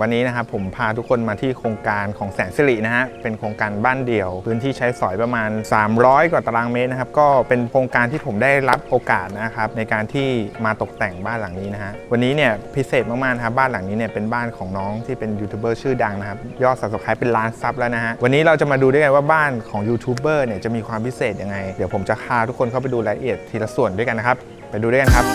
วันนี้นะครับผมพาทุกคนมาที่โครงการของแสนสิรินะฮะเป็นโครงการบ้านเดี่ยว พื้นที่ใช้สอยประมาณ 300 กว่าตารางเมตรนะครับก็เป็นโครงการที่ผมได้รับโอกาสนะครับในการที่มาตกแต่งบ้านหลังนี้นะฮะวันนี้เนี่ยพิเศษมากๆนะครับบ้านหลังนี้เนี่ยเป็นบ้านของน้องที่เป็นยูทูบเบอร์ชื่อดังนะครับยอดสับสไครป์เป็นล้านซับแล้วนะฮะวันนี้เราจะมาดูด้วยกันว่าบ้านของยูทูบเบอร์เนี่ยจะมีความพิเศษยังไง เดี๋ยวผมจะพาทุกคนเข้าไปดูรายละเอียดทีละส่วนด้วยกันนะครับไปดูด้วยกันครับ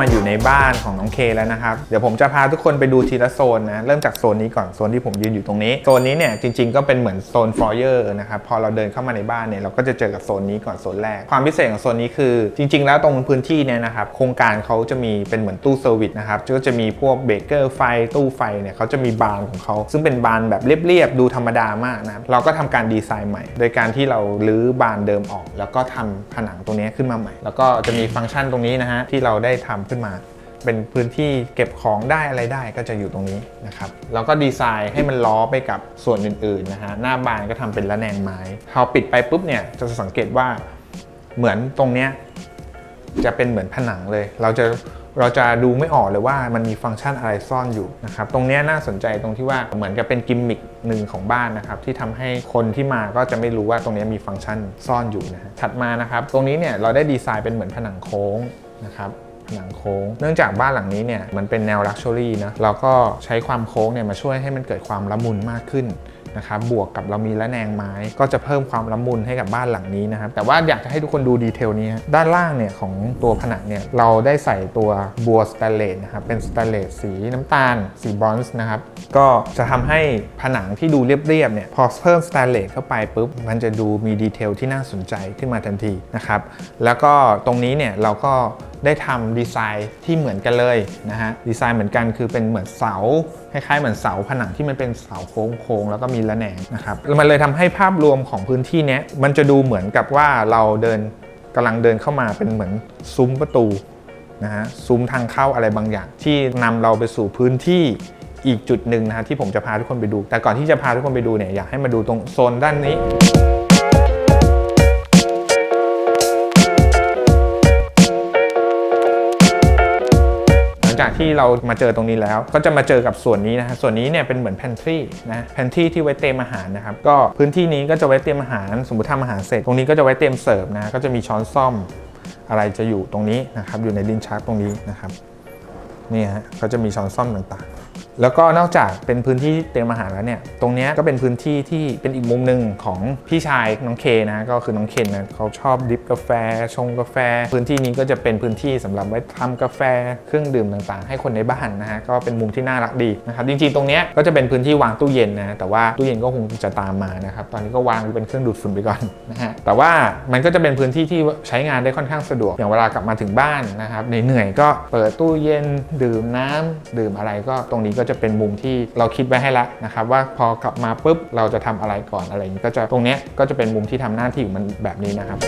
มาอยู่ในบ้านของน้องเคแล้วนะครับ เดี๋ยวผมจะพาทุกคนไปดูทีละโซนนะ เริ่มจากโซนนี้ก่อน โซนที่ผมยืนอยู่ตรงนี้ โซนนี้เนี่ยจริงๆก็เป็นเหมือนโซนฟลอเยอร์นะครับ พอเราเดินเข้ามาในบ้านเนี่ยเราก็จะเจอกับโซนนี้ก่อนโซนแรก ความพิเศษของโซนนี้คือ จริง ๆ แล้วตรงพื้นที่เนี่ยนะครับ โครงการเขาจะมีเป็นเหมือนตู้เซอร์วิสนะครับ ก็จะมีพวกเบเกอร์ไฟตู้ไฟเนี่ยเขาจะมีบานของเขา ซึ่งเป็นบานแบบเรียบๆดูธรรมดามากนะเราก็ทำการดีไซน์ใหม่ โดยการที่เราลื้อบานเดิมออก แล้วก็ทำผนังตรงนี้ขึ้นมาใหม่ แล้วก็จะมีฟังก์ชันตรงนี้นะฮะที่เราได้ทำขึ้นมา เป็นพื้นที่เก็บของได้อะไรได้ก็จะอยู่ตรงนี้นะครับแล้วก็ดีไซน์ให้มันล้อไปกับส่วนอื่นๆนะฮะหน้าบานก็ทำเป็นระแนงไม้พอปิดไปปุ๊บเนี่ยจะสังเกตว่าเหมือนตรงเนี้ยจะเป็นเหมือนผนังเลย เราจะเราจะดูไม่ออกเลยว่ามันมีฟังก์ชันอะไรซ่อนอยู่นะครับตรงนี้น่าสนใจตรงที่ว่าเหมือนกับเป็นกิมมิคหนึ่งของบ้านนะครับที่ทำให้คนที่มาก็จะไม่รู้ว่าตรงนี้มีฟังก์ชันซ่อนอยู่นะฮะถัดมานะครับ ตรงนี้เนี่ยเราได้ดีไซน์เป็นเหมือนผนังโค้งนะครับ ผนังโค้ง เนื่องจากบ้านหลังนี้เนี่ยมันเป็นแนวลักชัวรี่นะเราก็ใช้ความโค้งเนี่ยมาช่วยให้มันเกิดความละมุนมากขึ้น นะครับบวกกับเรามีละแนงไม้ก็จะเพิ่มความละมุนให้กับบ้านหลังนี้นะครับแต่ว่าอยากจะให้ทุกคนดูดีเทลนี้ด้านล่างเนี่ยของตัวผนังเนี่ยเราได้ใส่ตัวบัวสแตนเลสนะครับเป็นสแตนเลสสีน้ำตาล สีบรอนซ์นะครับก็จะทำให้ผนังที่ดูเรียบๆเนี่ยพอเพิ่มสแตนเลสเข้าไปปุ๊บมันจะดูมีดีเทลที่น่าสนใจขึ้นมาทันทีนะครับแล้วก็ตรงนี้เนี่ยเราก็ได้ทำดีไซน์ที่เหมือนกันเลยนะฮะดีไซน์เหมือนกันคือเป็นเหมือนเสา คล้ายๆเหมือนเสาผนังที่มันเป็นเสาโค้งๆแล้วก็มีระแนงนะครับมันเลยทำให้ภาพรวมของพื้นที่นี้มันจะดูเหมือนกับว่าเราเดินกำลังเดินเข้ามาเป็นเหมือนซุ้มประตูนะฮะซุ้มทางเข้าอะไรบางอย่าง ที่นำเราไปสู่พื้นที่อีกจุดหนึ่งนะฮะที่ผมจะพาทุกคนไปดู แต่ก่อนที่จะพาทุกคนไปดูเนี่ยอยากให้มาดูตรงโซนด้านนี้ ที่เรามาเจอตรงนี้แล้ว ก็จะมาเจอกับส่วนนี้นะฮะส่วนนี้เนี่ยเป็นเหมือน pantry นะ pantry ที่ไว้เตรียมอาหารนะครับก็พื้นที่นี้ก็จะไว้เตรียมอาหาร สมมติทำอาหารเสร็จ ตรงนี้ก็จะไว้เตรียมเสิร์ฟนะก็จะมีช้อนซ่อมอะไรจะอยู่ตรงนี้นะครับอยู่ในลิ้นชักตรงนี้นะครับนี่ฮะก็จะมีช้อนซ่อมต่างๆแล้วก็นอกจากเป็นพื้นที่เตรียมอาหารแล้วเนี่ย ตรงนี้ก็เป็นพื้นที่ที่เป็นอีกมุมหนึ่งของพี่ชายน้องเคนะ ก็คือน้องเคนนะเขาชอบดริปกาแฟ ชงกาแฟ พื้นที่นี้ก็จะเป็นพื้นที่สำหรับไว้ทำกาแฟเครื่องดื่มต่างๆ ให้คนในบ้านนะฮะ ก็เป็นมุมที่น่ารักดีนะครับจริงๆตรงนี้ก็จะเป็นพื้นที่วางตู้เย็นนะ แต่ว่าตู้เย็นก็คงจะตามมานะครับตอนนี้ก็วางเป็นเครื่องดูดฝุ่นไปก่อนนะฮะแต่ว่ามันก็จะเป็นพื้นที่ที่ใช้งานได้ค่อนข้างสะดวกอย่างเวลากลับมาถึงบ้านนะครับเหนื่อยๆก็เปิดตู้เย็นดื่มน้ำดื่มอะไรก็ตรงนี้ก็จะเป็นมุมที่เราคิดไว้ให้ละนะครับว่าพอกลับมาปุ๊บเราจะทำอะไรก่อนอะไรอย่างนี้ก็จะตรงนี้ก็จะเป็นมุมที่ทำหน้าที่ของมันแบบนี้นะครับ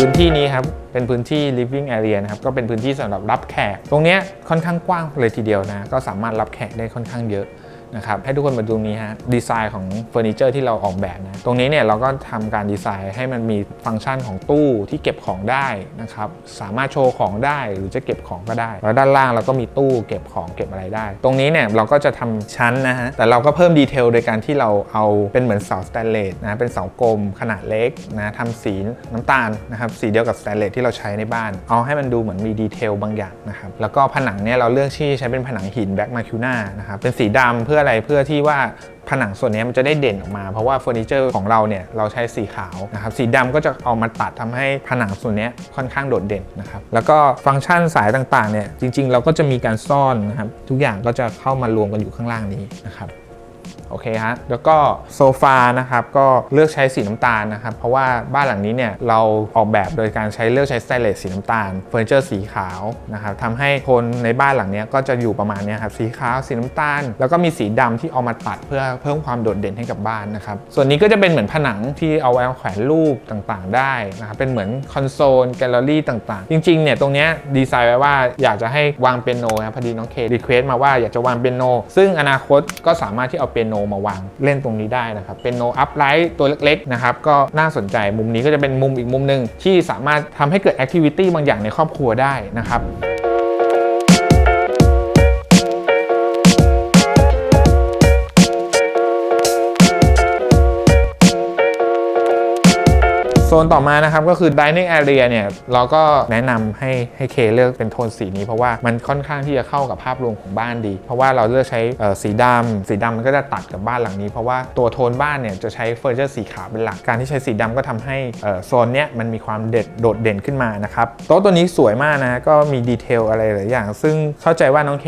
พื้นที่นี้ครับเป็นพื้นที่ living area นะครับก็เป็นพื้นที่สำหรับรับแขก ตรงนี้ค่อนข้างกว้างเลยทีเดียวนะ ก็สามารถรับแขกได้ค่อนข้างเยอะ นะครับให้ทุกคนมาดูนี้ฮะดีไซน์ของเฟอร์นิเจอร์ที่เราออกแบบนะตรงนี้เนี่ยเราก็ทำการดีไซน์ให้มันมีฟังก์ชันของตู้ที่เก็บของได้นะครับสามารถโชว์ของได้หรือจะเก็บของก็ได้ แล้วด้านล่างเราก็มีตู้เก็บของเก็บอะไรได้ ตรงนี้เนี่ยเราก็จะทำชั้นนะฮะแต่เราก็เพิ่มดีเทลโดยการที่เราเอาเป็นเหมือนเสาสแตนเลสนะเป็นเสากลมขนาดเล็กนะทำสีน้ำตาลนะครับสีเดียวกับสแตนเลสที่เราใช้ในบ้าน เอาให้มันดูเหมือนมีดีเทลบางอย่างนะครับแล้วก็ผนังเนี่ยเราเลือกที่ใช้เป็นผนังหินแบ็กมาคิวนานะครับเป็นสีดำเพื่อออะไรเพื่อที่ว่าผนังส่วนนี้มันจะได้เด่นออกมา เพราะว่าเฟอร์นิเจอร์ของเราเนี่ยเราใช้สีขาวนะครับสีดำก็จะเอามาตัดทำให้ผนังส่วนนี้ค่อนข้างโดดเด่นนะครับแล้วก็ฟังก์ชันสายต่างๆเนี่ยจริง ๆ เราก็จะมีการซ่อนนะครับทุกอย่างก็จะเข้ามารวมกันอยู่ข้างล่างนี้นะครับ โอเคฮะแล้วก็โซฟานะครับก็เลือกใช้สีน้ำตาลนะครับ เพราะว่าบ้านหลังนี้เนี่ยเราออกแบบโดยการใช้เลือกใช้สแตเลสสีน้ำตาลเฟอร์นิเจอร์สีขาวนะครับทำให้โทนในบ้านหลังนี้ก็จะอยู่ประมาณนี้ครับสีขาวสีน้ำตาล แล้วก็มีสีดำที่เอามาตัดเพื่อเพิ่มความโดดเด่นให้กับบ้านนะครับส่วนนี้ก็จะเป็นเหมือนผนังที่เอาไว้แขวนรูปต่างๆ ได้นะครับเป็นเหมือนคอนโซลแกลเลอรี่ต่างๆ จริงๆเนี่ยตรงนี้ดีไซน์ไว้ว่าอยากจะให้วางเปียโนนะพอดีน้องเครีเควสมาว่าอยากจะวางเปียโน ซึ่งอนาคตก็สามารถที่เอาเปียโนมาวางเล่นตรงนี้ได้นะครับ เป็นโนอัพไลท์ตัวเล็กๆนะครับก็น่าสนใจมุมนี้ก็จะเป็นมุมอีกมุมหนึ่งที่สามารถทำให้เกิดแอคทิวิตี้บางอย่างในครอบครัวได้นะครับ โซนต่อมานะครับก็คือ dining area เนี่ยเราก็แนะนำให้ให้เคเลือกเป็นโทนสีนี้ เพราะว่ามันค่อนข้างที่จะเข้ากับภาพรวมของบ้านดี เพราะว่าเราเลือกใช้สีดำสีดำมันก็จะตัดกับบ้านหลังนี้ เพราะว่าตัวโทนบ้านเนี่ยจะใช้เฟอร์นิเจอร์สีขาวเป็นหลักการที่ใช้สีดำก็ทำให้โซนเนี้ยมันมีความเด็ดโดดเด่นขึ้นมานะครับโต๊ะตัวนี้สวยมากนะก็มีดีเทลอะไรหลายอย่าง ซึ่งเข้าใจว่าน้องเค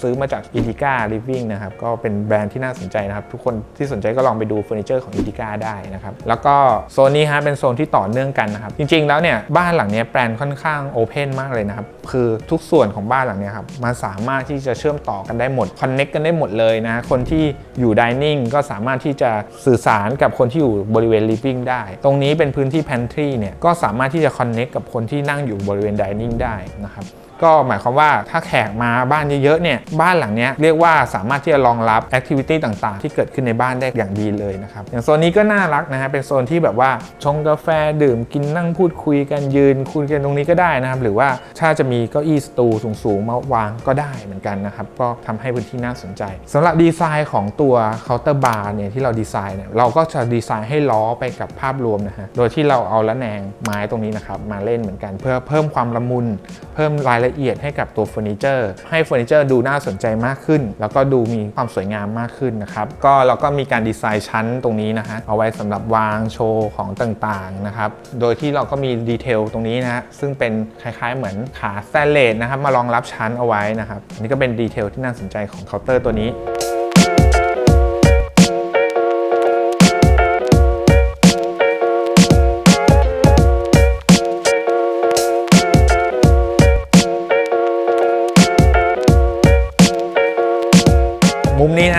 ซื้อมาจาก i n d i g a Living นะครับก็เป็นแบรนด์ที่น่าสนใจนะครับทุกคนที่สนใจก็ลองไปดูเฟอร์นิเจอร์ของ i n d i g a ได้นะครับแล้วก็โซนนี้ฮะเป็นโซนที่ต่อเนื่องกันนะครับจริงๆแล้วเนี่ยบ้านหลังนี้แปลนค่อนข้างโอเพนมากเลยนะครับคือทุกส่วนของบ้านหลังนี้ครับมันสามารถที่จะเชื่อมต่อกันได้หมดคอนเน็กกันได้หมดเลยนะคนที่อยู่ดิเนิ่งก็สามารถที่จะสื่อสารกับคนที่อยู่บริเวณลิฟวิ่งได้ ตรงนี้เป็นพื้นที่แพนทรีเนี่ยก็สามารถที่จะคอนเน็กกับคนที่นั่งอยู่บริเวณดิเนิ่งได้นะครับ ก็หมายความว่าถ้าแขกมาบ้านเยอะๆเนี่ยบ้านหลังเนี้ยเรียกว่าสามารถที่จะรองรับแอคทิวิตี้ต่างๆ ที่เกิดขึ้นในบ้านได้อย่างดีเลยนะครับอย่างโซนนี้ก็น่ารักนะฮะเป็นโซนที่แบบว่าชงกาแฟดื่มกินนั่งพูดคุยกันยืนคุยกันตรงนี้ก็ได้นะครับหรือว่าถ้าจะมีเก้าอี้สตูสูงๆมาวางก็ได้เหมือนกันนะครับก็ทำให้พื้นที่น่าสนใจสำหรับดีไซน์ของตัวเคาน์เตอร์บาร์เนี่ยที่เราดีไซน์เนี่ยเราก็จะดีไซน์ให้ล้อไปกับภาพรวมนะฮะโดยที่เราเอาละแนงไม้ตรงนี้นะครับมาเล่นเหมือนกัน เพื่อเพิ่มความละมุน เพิ่มรายละเอียดให้กับตัวเฟอร์นิเจอร์ให้เฟอร์นิเจอร์ดูน่าสนใจมากขึ้น แล้วก็ดูมีความสวยงามมากขึ้นนะครับก็เราก็มีการดีไซน์ชั้นตรงนี้นะฮะเอาไว้สำหรับวางโชว์ของต่างๆนะครับโดยที่เราก็มีดีเทลตรงนี้นะฮะซึ่งเป็นคล้ายๆเหมือนขาสแตนเลสนะครับมารองรับชั้นเอาไว้นะครับอันนี้ก็เป็นดีเทลที่น่าสนใจของเคาน์เตอร์ตัวนี้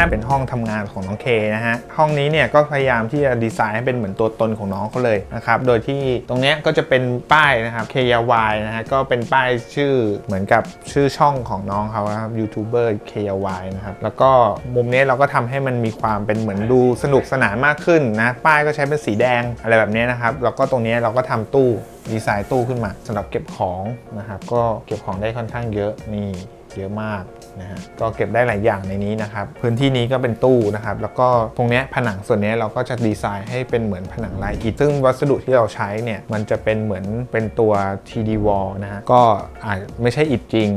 เป็นห้องทำงานของน้องเคนะฮะ ห้องนี้เนี่ยก็พยายามที่จะดีไซน์ให้เป็นเหมือนตัวตนของน้องเขาเลยนะครับ โดยที่ตรงเนี้ยก็จะเป็นป้ายนะครับ k y y นะฮะ ก็เป็นป้ายชื่อเหมือนกับชื่อช่องของน้องเขาครับยูทูบเบอร์ k y y นะครับ แล้วก็มุมนี้เราก็ทำให้มันมีความเป็นเหมือนดูสนุกสนานมากขึ้นนะ ป้ายก็ใช้เป็นสีแดงอะไรแบบนี้นะครับ แล้วก็ตรงนี้เราก็ทำตู้ดีไซน์ตู้ขึ้นมาสำหรับเก็บของนะครับ ก็เก็บของได้ค่อนข้างเยอะนี่ เยอะมากนะฮะก็เก็บได้หลายอย่างในนี้นะครับ พื้นที่นี้ก็เป็นตู้นะครับ แล้วก็ตรงเนี้ยผนังส่วนเนี้ยเราก็จะดีไซน์ให้เป็นเหมือนผนังลายอิฐซึ่งวัสดุที่เราใช้เนี่ยมันจะเป็นเหมือนเป็นตัว TD wall นะฮะก็อาจไม่ใช่อิฐจริง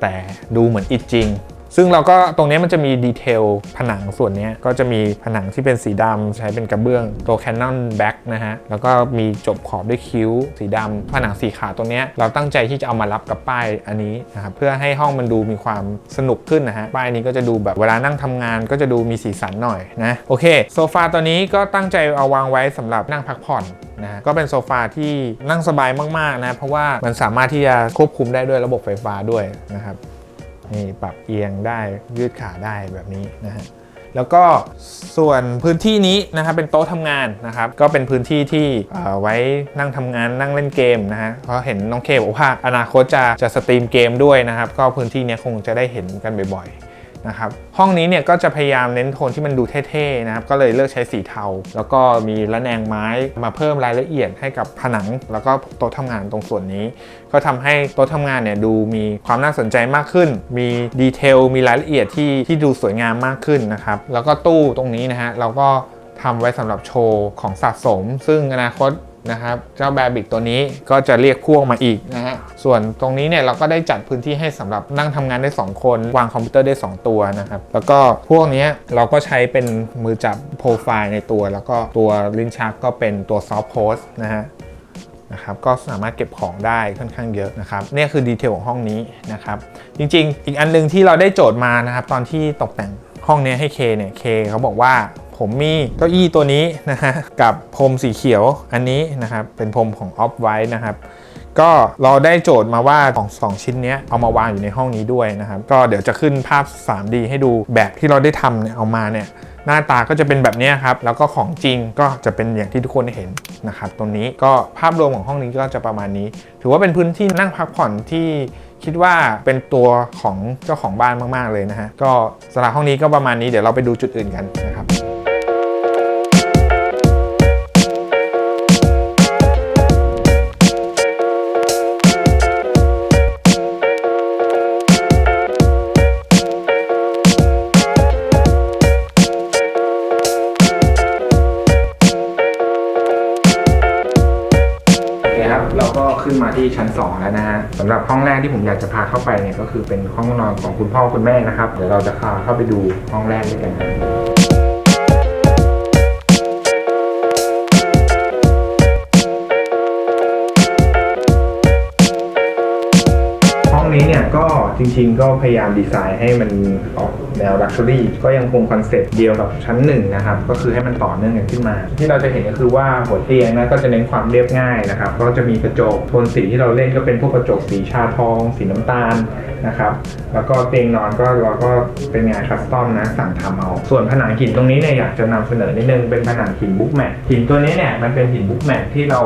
แต่ดูเหมือนอิฐจริง ซึ่งเราก็ตรงนี้มันจะมีดีเทลผนังส่วนนี้ก็จะมีผนังที่เป็นสีดำใช้เป็นกระเบื้องตัว Canon Back นะฮะ แล้วก็มีจบขอบด้วยคิ้ว สีดำผนังสีขาวตรงนี้เราตั้งใจที่จะเอามารับกับป้ายอันนี้นะครับเพื่อให้ห้องมันดูมีความสนุกขึ้นนะฮะป้ายนี้ก็จะดูแบบเวลานั่งทำงานก็จะดูมีสีสันหน่อยนะโอเคโซฟาตัวนี้ก็ตั้งใจเอาวางไว้สำหรับนั่งพักผ่อนนะก็เป็นโซฟาที่นั่งสบายมากๆนะเพราะว่ามันสามารถที่จะควบคุมได้ด้วยระบบไฟฟ้าด้วยนะครับ นี่ปรับเอียงได้ยืดขาได้แบบนี้นะฮะแล้วก็ส่วนพื้นที่นี้นะครับเป็นโต๊ะทำงานนะครับก็เป็นพื้นที่ที่ไว้นั่งทำงานนั่งเล่นเกมนะฮะเพราะเห็นน้องเคบอกว่าอนาคตจะจะสตรีมเกมด้วยนะครับ ก็พื้นที่นี้คงจะได้เห็นกันบ่อยๆ นะครับห้องนี้เนี่ยก็จะพยายามเน้นโทนที่มันดูเท่ๆนะครับก็เลยเลือกใช้สีเทา แล้วก็มีระแนงไม้มาเพิ่มรายละเอียดให้กับผนัง แล้วก็โต๊ะทำงานตรงส่วนนี้ ก็ทำให้โต๊ะทำงานเนี่ยดูมีความน่าสนใจมากขึ้น มีดีเทลมีรายละเอียดที่ที่ดูสวยงามมากขึ้นนะครับแล้วก็ตู้ตรงนี้นะฮะเราก็ทำไว้สำหรับโชว์ของสะสม ซึ่งอนาคต นะครับ เจ้าแบบิกตัวนี้ก็จะเรียกพ่วงมาอีกนะฮะ ส่วนตรงนี้เนี่ยเราก็ได้จัดพื้นที่ให้สำหรับนั่งทำงานได้ 2 คน วางคอมพิวเตอร์ได้ 2 ตัวนะครับ แล้วก็พวกนี้เราก็ใช้เป็นมือจับโปรไฟล์ในตัว แล้วก็ตัวลิ้นชักก็เป็นตัวซอฟต์โพสนะฮะนะครับก็สามารถเก็บของได้ค่อนข้างเยอะนะครับนี่คือดีเทลของห้องนี้นะครับจริงๆ อีกอันหนึงที่เราได้โจทย์มานะครับตอนที่ตกแต่งห้องนี้ให้เคเนี่ยเคเขาบอกว่า ผมมีเก้าอี้ตัวนี้นะฮะกับพรมสีเขียวอันนี้นะครับเป็นพรมของออฟไว้นะครับก็เราได้โจทย์มาว่าของสองชิ้นนี้เอามาวางอยู่ในห้องนี้ด้วยนะครับ ก็เดี๋ยวจะขึ้นภาพ 3D ให้ดูแบบที่เราได้ทำเนี่ยเอามาเนี่ยหน้าตาก็จะเป็นแบบนี้ครับ แล้วก็ของจริงก็จะเป็นอย่างที่ทุกคนเห็นนะครับตรงนี้ก็ภาพรวมของห้องนี้ก็จะประมาณนี้ ถือว่าเป็นพื้นที่นั่งพักผ่อนที่คิดว่าเป็นตัวของเจ้าของบ้านมาก ๆ เลยนะฮะก็สำหรับห้องนี้ก็ประมาณนี้เดี๋ยวเราไปดูจุดอื่นกันนะครับ ขึ้นมาที่ชั้น 2 แล้วนะฮะสำหรับห้องแรกที่ผมอยากจะพาเข้าไปเนี่ยก็คือเป็นห้องนอนของคุณพ่อคุณแม่นะครับ เดี๋ยวเราจะพาเข้าไปดูห้องแรกด้วยกันครับ จริงๆ ก็พยายามดีไซน์ให้มันออกแนวลักชัวรี่ก็ยังคงคอนเซ็ปต์เดียวกับชั้นหนึ่งนะครับ ก็คือให้มันต่อเนื่องกันขึ้นมา ที่เราจะเห็นก็คือว่าหัวเตียงนะก็จะเน้นความเรียบง่ายนะครับ ก็จะมีกระจกโทนสีที่เราเล่นก็เป็นพวกกระจกสีชาทอง สีน้ำตาลนะครับ แล้วก็เตียงนอนก็เราก็เป็นงานคัสตอมนะสั่งทำเอา ส่วนผนังหินตรงนี้เนี่ยอยากจะนำเสนอนิดนึงเป็นผนังหินบุ๊กแมทหินตัวนี้เนี่ยมันเป็นหินบุ๊กแมทที่เรา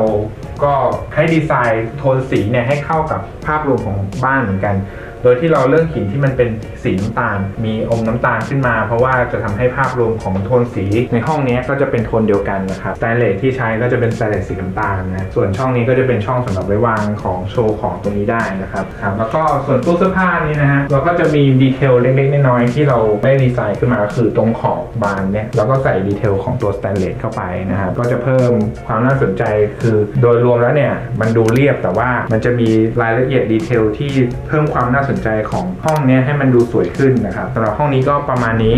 ก็ให้ดีไซน์โทนสีเนี่ยให้เข้ากับภาพรวมของบ้านเหมือนกัน โดยที่เราเลือกหินที่มันเป็น สีน้ำตาล มีอมน้ำตาลขึ้นมา เพราะว่าจะทำให้ภาพรวมของโทนสีในห้องนี้ก็จะเป็นโทนเดียวกันนะครับสแตนเลสที่ใช้ก็จะเป็นสแตนเลสสีน้ำตาลนะส่วนช่องนี้ก็จะเป็นช่องสำหรับไว้วางของโชว์ของตรงนี้ได้นะครับครับแล้วก็ส่วนตู้เสื้อผ้านี้นะฮะเราก็จะมีดีเทลเล็กๆน้อยๆที่เราได้ดีไซน์ขึ้นมาก็คือตรงขอบบานเนี่ยเราก็ใส่ดีเทลของตัวสแตนเลสเข้าไปนะครับก็จะเพิ่มความน่าสนใจคือโดยรวมแล้วเนี่ยมันดูเรียบแต่ว่ามันจะมีรายละเอียดดีเทลที่เพิ่มความน่าสนใจของห้องเนี้ยให้มันดูสวยขึ้นนะครับสำหรับห้องนี้ก็ประมาณนี้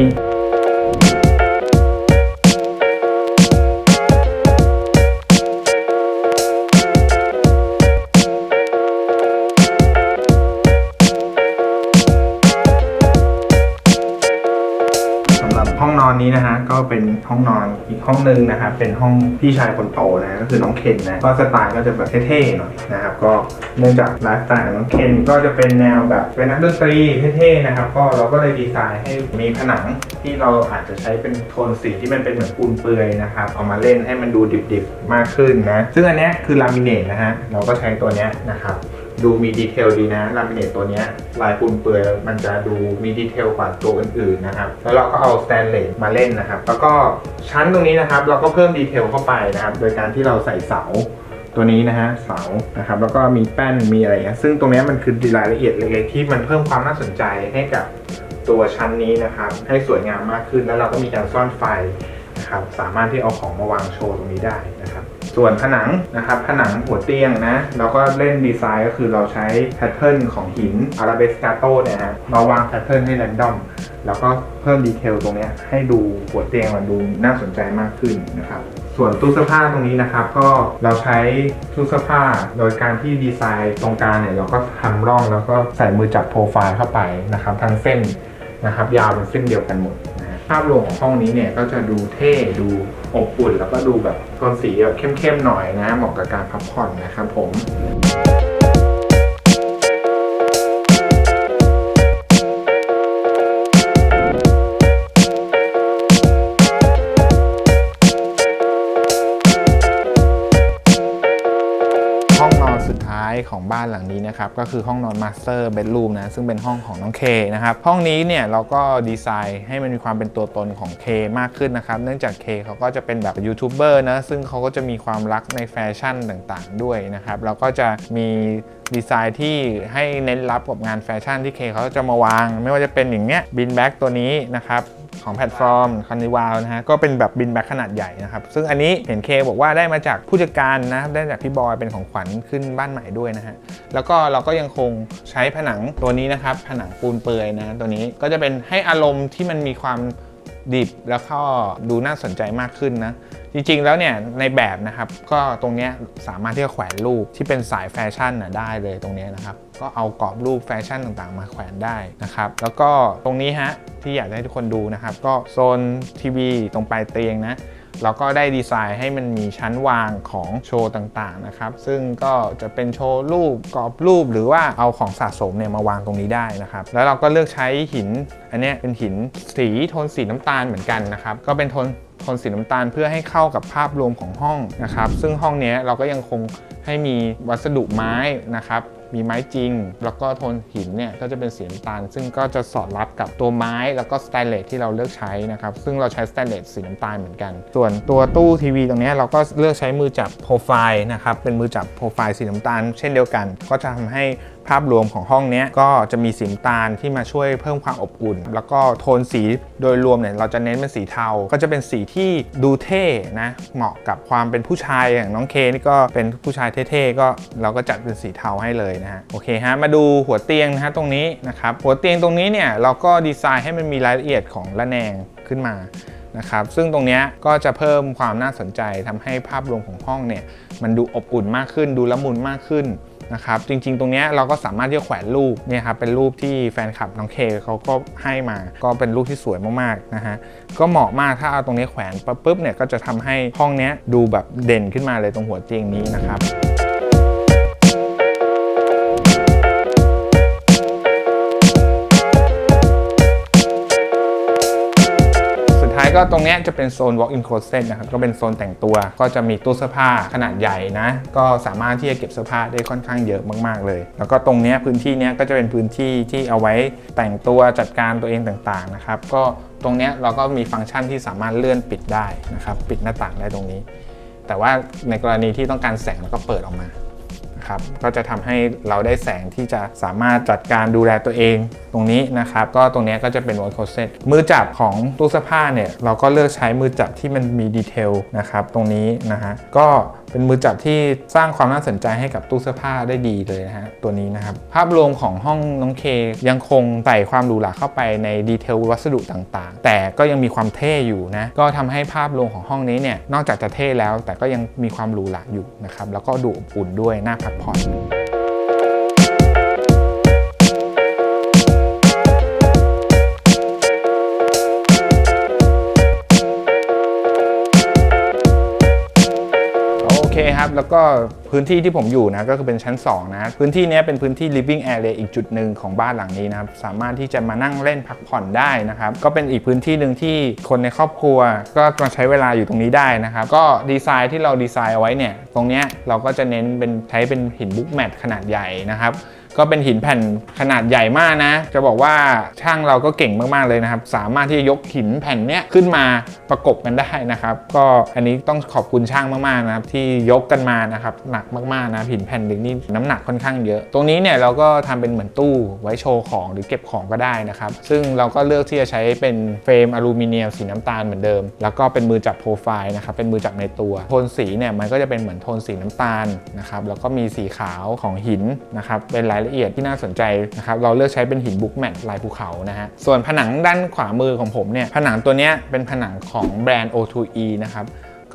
ก็เป็นห้องนอนอีกห้องหนึ่งนะครับเป็นห้องพี่ชายคนโตนะก็คือน้องเคนนะก็สไตล์ก็จะแบบเท่ๆหน่อยนะครับก็เนื่องจากไลฟ์สไตล์ของน้องเคนก็จะเป็นแนวแบบเป็นนักดนตรีเท่ๆนะครับก็เราก็เลยดีไซน์ให้มีผนังที่เราอาจจะใช้เป็นโทนสีที่มันเป็นเหมือนปูนเปลือยนะครับเอามาเล่นให้มันดูดิบๆมากขึ้นนะซึ่งอันนี้คือลามิเนตนะฮะเราก็ใช้ตัวนี้นะครับ ดูมีดีเทลดีนะลามิเนตตัวนี้ลายปูนเปื่อยมันจะดูมีดีเทลกว่าตัวอื่นๆนะครับ แล้วเราก็เอาสแตนเลสมาเล่นนะครับ แล้วก็ชั้นตรงนี้นะครับ เราก็เพิ่มดีเทลเข้าไปนะครับ โดยการที่เราใส่เสาตัวนี้นะฮะเสานะครับ แล้วก็มีแป้นมีอะไรเงี้ยซึ่งตรงนี้มันคือรายละเอียดเล็กๆที่มันเพิ่มความน่าสนใจให้กับตัวชั้นนี้นะครับ ให้สวยงามมากขึ้นแล้วเราก็มีการซ่อนไฟนะครับสามารถที่เอาของมาวางโชว์ตรงนี้ได้ ส่วนผนังนะครับผนังหัวเตียงนะเราก็เล่นดีไซน์ก็คือเราใช้แพทเทิร์นของหินอาราเบสกาโตเนี่ยฮะมาวางแพทเทิร์นให้แรนดอมแล้วก็เพิ่มดีเทลตรงนี้ให้ดูหัวเตียงมันดูน่าสนใจมากขึ้นนะครับส่วนตู้เสื้อผ้าตรงนี้นะครับก็เราใช้ตู้เสื้อผ้าโดยการที่ดีไซน์ตรงกลางเนี่ยเราก็ทำร่องแล้วก็ใส่มือจับโปรไฟล์เข้าไปนะครับทั้งเส้นนะครับยาวเป็นเส้นเดียวกันหมด ภาพรวมของห้องนี้เนี่ยก็จะดูเท่ดูอบอุ่น แล้วก็ดูแบบโทนสีแบบเข้มๆหน่อยนะเหมาะกับการพักผ่อนนะครับผม ดท้ายของบ้านหลังนี้นะครับก็คือห้องนอนมาสเตอร์เบดรูมนะซึ่งเป็นห้องของน้องเคนะครับห้องนี้เนี่ยเราก็ดีไซน์ให้มันมีความเป็นตัวตนของเคมากขึ้นนะครับเนื่องจากเคเขาก็จะเป็นแบบยูทูบเบอร์นะซึ่งเขาก็จะมีความรักในแฟชั่นต่างๆ ด้วยนะครับเราก็จะมีดีไซน์ที่ให้เน้นรับกับงานแฟชั่นที่เคเขาจะมาวาง ไม่ว่าจะเป็นอย่างเงี้ยบินแบ็กตัวนี้นะครับของแพลตฟอร์มคอนนิวาลนะฮะก็เป็นแบบบินแบ็คขนาดใหญ่นะครับ ซึ่งอันนี้เห็นเคบอกว่าได้มาจากผู้จัดการนะครับได้จากพี่บอยเป็นของขวัญขึ้นบ้านใหม่ด้วยนะฮะ แล้วก็เราก็ยังคงใช้ผนังตัวนี้นะครับ ผนังปูนเปลือยนะตัวนี้ก็จะเป็นให้อารมณ์ที่มันมีความ ดิบแล้วก็ดูน่าสนใจมากขึ้นนะ จริงๆแล้วเนี่ยในแบบนะครับ ก็ตรงนี้สามารถที่จะแขวนรูปที่เป็นสายแฟชั่นนะได้เลยตรงนี้นะครับ ก็เอากรอบรูปแฟชั่นต่างๆ มาแขวนได้นะครับ แล้วก็ตรงนี้ฮะที่อยากให้ทุกคนดูนะครับ ก็โซนทีวีตรงปลายเตียงนะ เราก็ได้ดีไซน์ให้มันมีชั้นวางของโชว์ต่างๆนะครับ ซึ่งก็จะเป็นโชว์รูปกรอบรูป หรือว่าเอาของสะสมเนี่ยมาวางตรงนี้ได้นะครับ แล้วเราก็เลือกใช้หิน อันนี้เป็นหินสีโทนสีน้ำตาลเหมือนกันนะครับ ก็เป็นโทนโทนสีน้ำตาลเพื่อให้เข้ากับภาพรวมของห้องนะครับ ซึ่งห้องนี้เราก็ยังคงให้มีวัสดุไม้นะครับ มีไม้จริง แล้วก็โทนหินเนี่ยก็จะเป็นสีน้ำตาล ซึ่งก็จะสอดรับกับตัวไม้แล้วก็สแตนเลสที่เราเลือกใช้นะครับ ซึ่งเราใช้สแตนเลสสีน้ำตาลเหมือนกัน ส่วนตัวตู้ทีวีตรงนี้เราก็เลือกใช้มือจับโปรไฟล์นะครับ เป็นมือจับโปรไฟล์สีน้ำตาล เช่นเดียวกัน ก็จะทำให้ ภาพรวมของห้องนี้ก็จะมีสีตาลที่มาช่วยเพิ่มความอบอุ่น แล้วก็โทนสีโดยรวมเนี่ยเราจะเน้นเป็นสีเทา ก็จะเป็นสีที่ดูเท่นะเหมาะกับความเป็นผู้ชายอย่างน้องเคนี่ก็เป็นผู้ชายเท่ๆก็เราก็จัดเป็นสีเทาให้เลยนะฮะโอเคฮะมาดูหัวเตียงนะฮะตรงนี้นะครับหัวเตียงตรงนี้เนี่ยเราก็ดีไซน์ให้มันมีรายละเอียดของระแนงขึ้นมานะครับซึ่งตรงนี้ก็จะเพิ่มความน่าสนใจทำให้ภาพรวมของห้องเนี่ยมันดูอบอุ่นมากขึ้น ดูละมุนมากขึ้น นะครับจริงๆ ตรงนี้เราก็สามารถที่จะแขวนรูปเนี่ยครับเป็นรูปที่แฟนคลับน้องเคเขาก็ให้มาก็เป็นรูปที่สวยมากๆนะฮะก็เหมาะมากถ้าเอาตรงนี้แขวนปุ๊บเนี่ยก็จะทำให้ห้องนี้ดูแบบเด่นขึ้นมาเลยตรงหัวเตียงนี้นะครับ ก็ตรงนี้จะเป็นโซน walk-in closet นะครับ ก็เป็นโซนแต่งตัว ก็จะมีตู้เสื้อผ้าขนาดใหญ่นะ ก็สามารถที่จะเก็บเสื้อผ้าได้ค่อนข้างเยอะมาก ๆ เลย แล้วก็ตรงนี้พื้นที่นี้ก็จะเป็นพื้นที่ที่เอาไว้แต่งตัวจัดการตัวเองต่างๆนะครับ ก็ตรงนี้เราก็มีฟังก์ชันที่สามารถเลื่อนปิดได้นะครับ ปิดหน้าต่างได้ตรงนี้ แต่ว่าในกรณีที่ต้องการแสงเราก็เปิดออกมา นะครับก็จะทำให้เราได้แสงที่จะสามารถจัดการดูแลตัวเองตรงนี้นะครับก็ตรงนี้ก็จะเป็น wall closet มือจับของตู้เสื้อผ้าเนี่ยเราก็เลือกใช้มือจับที่มันมีดีเทลนะครับตรงนี้นะฮะก็เป็นมือจับที่สร้างความน่าสนใจให้กับตู้เสื้อผ้าได้ดีเลยนะฮะตัวนี้นะครับ ภาพรวมของห้องน้องเคยังคงใส่ความหรูหราเข้าไปในดีเทลวัสดุต่างๆ แต่ก็ยังมีความเท่อยู่นะก็ทำให้ภาพรวมของห้องนี้เนี่ยนอกจากจะเท่แล้ว แต่ก็ยังมีความหรูหราอยู่นะครับแล้วก็ดูอบอุ่นด้วยน่าพักผ่อน แล้วก็พื้นที่ที่ผมอยู่นะก็คือเป็นชั้น 2 นะ พื้นที่นี้เป็นพื้นที่ living area อีกจุดหนึ่งของบ้านหลังนี้นะครับ สามารถที่จะมานั่งเล่นพักผ่อนได้นะครับ ก็เป็นอีกพื้นที่หนึ่งที่คนในครอบครัว ก็มาใช้เวลาอยู่ตรงนี้ได้นะครับ ก็ดีไซน์ที่เราดีไซน์เอาไว้เนี่ย ตรงนี้เราก็จะเน้นเป็นใช้เป็นหินบุ๊กแมทขนาดใหญ่นะครับ ก็เป็นหินแผ่นขนาดใหญ่มากนะ จะบอกว่าช่างเราก็เก่งมากๆเลยนะครับ สามารถที่จะยกหินแผ่นเนี้ยขึ้นมาประกบกันได้นะครับ ก็อันนี้ต้องขอบคุณช่างมากๆนะครับที่ยกกันมานะครับหนักมากๆนะหินแผ่นหนึ่งนี่น้ำหนักค่อนข้างเยอะ ตรงนี้เนี่ยเราก็ทำเป็นเหมือนตู้ไว้โชว์ของหรือเก็บของก็ได้นะครับ ซึ่งเราก็เลือกที่จะใช้เป็นเฟรมอลูมิเนียมสีน้ำตาลเหมือนเดิม แล้วก็เป็นมือจับโปรไฟล์นะครับเป็นมือจับในตัว โทนสีเนี่ยมันก็จะเป็นเหมือนโทนสีน้ำตาลนะครับแล้วก็มีสีขาวของหินนะครับเป็นรายละเอียดที่น่าสนใจนะครับเราเลือกใช้เป็นหินบุ๊กแมทลายภูเขานะฮะส่วนผนังด้านขวามือของผมเนี่ยผนังตัวนี้เป็นผนังของแบรนด์ O2E นะครับ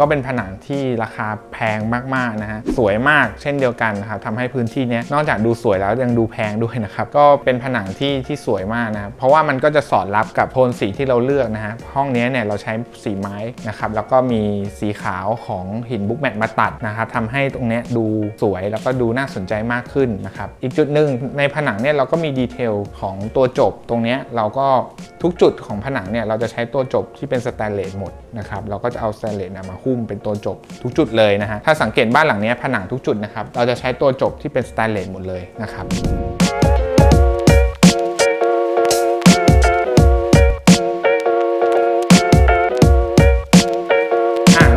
ก็เป็นผนังที่ราคาแพงมากๆนะฮะสวยมากเช่นเดียวกันนะครับทำให้พื้นที่นี้นอกจากดูสวยแล้วยังดูแพงด้วยนะครับก็เป็นผนังที่ที่สวยมากนะครับเพราะว่ามันก็จะสอดรับกับโทนสีที่เราเลือกนะฮะห้องนี้เนี่ยเราใช้สีไม้นะครับแล้วก็มีสีขาวของหินบุ๊กแมทมาตัดนะครับทำให้ตรงเนี้ยดูสวยแล้วก็ดูน่าสนใจมากขึ้นนะครับอีกจุดหนึ่งในผนังเนี่ยเราก็มีดีเทลของตัวจบตรงเนี้ยเราก็ทุกจุดของผนังเนี่ยเราจะใช้ตัวจบที่เป็นสแตนเลสหมดนะครับเราก็จะเอาสแตนเลสเนี่ยมาหุ้มเป็นตัวจบทุกจุดเลยนะฮะถ้าสังเกตบ้านหลังนี้ผนังทุกจุดนะครับเราจะใช้ตัวจบที่เป็นสแตนเลสหมดเลยนะครับ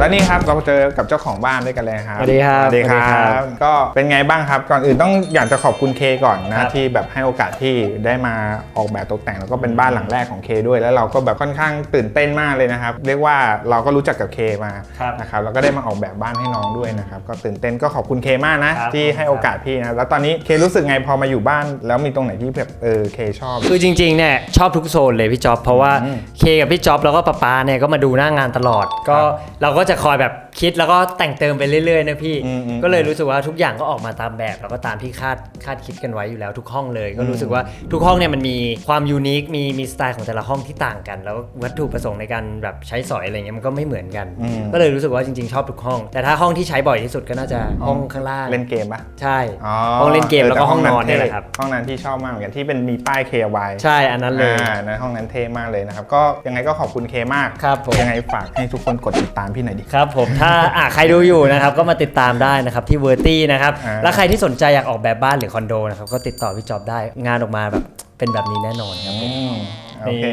แล้วนี่ครับเราเจอกับเจ้าของบ้านด้วยกันเลยครับสวัสดีครับสวัสดีคสวัสดีรัครับ บก็เป็นไงบ้างครับ ก่อนอื่นต้องอยากจะขอบคุณเคก่อนคนะรับที่แบบให้โอกาสที่ได้มาออกแบบตกแต่งแล้วก็เป็นบ้านหลังแรกของเคด้วยแล้วเราก็แบบค่อนข้างตื่นเต้นมากเลยนะครับ เรียกว่าเราก็รู้จักกับเคมา ครับ นะครับแล้วก็ได้มาออกแบบบ้านให้น้องด้วยนะครับ ก็ตื่นเต้นก็ขอบคุณเคมากนะ ครับ ที่ให้โอกาสพี่นะ แล้วตอนนี้เครู้สึกไงพอมาอยู่บ้าน แล้วมีตรงไหนที่แบบเออเคชอบ คือจริงๆเนี่ยชอบทุกโซนเลยพี่จ๊อบเพราะว่าอืมเคกับพี่จ๊อบแล้วก็ป๊าป๊าเนี่ยก็มาดูหน้างานตลอด ก็ครับเราก็จะคอยแบบคิดแล้วก็แต่งเติมไปเรื่อยๆนะพี่ อืมอืมก็เลยรู้สึกว่าทุกอย่างก็ออกมาตามแบบ แล้วก็ตามที่คาดคาดคิดกันไว้อยู่แล้วทุกห้องเลย ก็รู้สึกว่าทุกห้องเนี่ยมันมีความยูนิค มีมีสไตล์ของแต่ละห้องที่ต่างกัน แล้ววัตถุประสงค์ในการแบบใช้สอยอะไรเงี้ยมันก็ไม่เหมือนกัน อืม ก็เลยรู้สึกว่าจริงๆชอบทุกห้อง แต่ถ้าห้องที่ใช้บ่อยที่สุดก็น่าจะห้องข้างล่างเล่นเกมปะใช่อ๋อห้องเล่นเกมแล้วก็แต่ห้องนอนเนี่ยแหละครับ ห้องนั้นที่ชอบมากเหมือนกันที่เป็นมีป้าย KY ใช่อันนั้นเลย อ่านะห้องนั้นเท่มากเลยนะครับ ก็ยังไงก็ขอบคุณเคมาก ครับผม ยังไงฝากให้ทุกคนกดติดตามพี่หน่อยดิครับผมถ้าอะใครดูอยู่นะครับก็มาติดตามได้นะครับที่เวอร์ตี้นะครับอ่า แล้วใครที่สนใจอยากออกแบบบ้านหรือคอนโดนะครับก็ติดต่อพี่จอบได้งานออกมาแบบเป็นแบบนี้แน่นอนครับผมอืมโอเค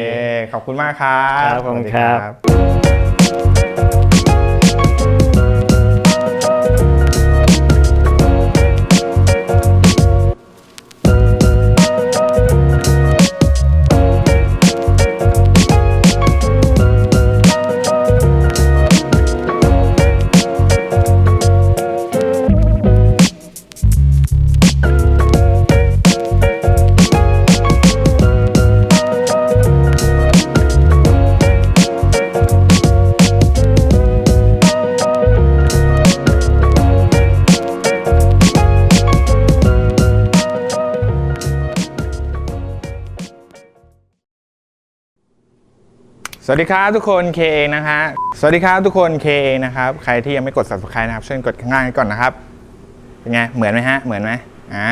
ขอบคุณมากครับครับขอบคุณครับ สวัสดี วัสดีครับทุกคนเคเองนะฮะสวัสดีครับทุกคนเคเองนะครับใครที่ยังไม่กด subscribe นะครับช่วยกดข้างล่างก่อนนะครับเป็นไงเหมือนไหมฮะเหมือนไหมอ่า